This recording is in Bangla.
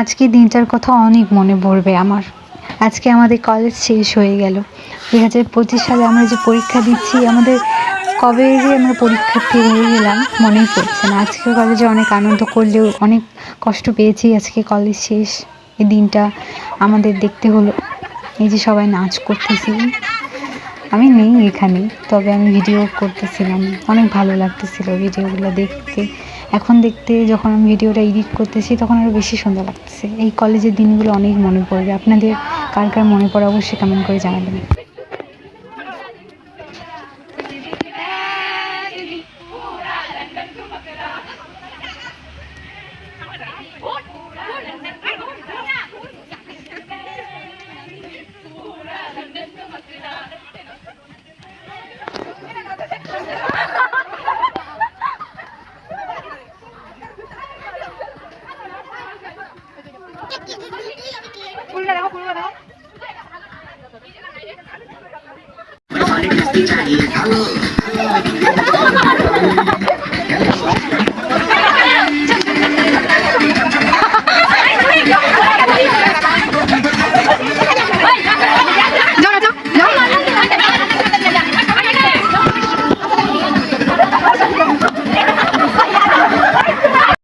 আজকে দিনটার কথা অনেক মনে পড়বে আমার। আজকে আমাদের কলেজ শেষ হয়ে গেল। দু হাজার পঁচিশ সালে আমরা যে পরীক্ষা দিচ্ছি, আমাদের কবে যে আমরা পরীক্ষার্থী হয়ে গেলাম, মনেই পড়ছে না। আজকে কলেজে অনেক আনন্দ করলেও অনেক কষ্ট পেয়েছি আজকে কলেজ শেষ। এই দিনটা আমাদের দেখতে হলো। এই যে সবাই নাচ করতেছি। আমি নেই এখানে, তবে আমি ভিডিও করতেছিলাম। অনেক ভালো লাগতেছিল ভিডিওগুলো দেখতে। এখন দেখতে যখন আমি ভিডিওটা এডিট করতেছি, তখন আরও বেশি সুন্দর লাগতেছে। এই কলেজের দিনগুলো অনেক মনে পড়বে। আপনাদের কার কার মনে পড়ে, অবশ্যই কমেন্ট করে জানাবেন। Everybody,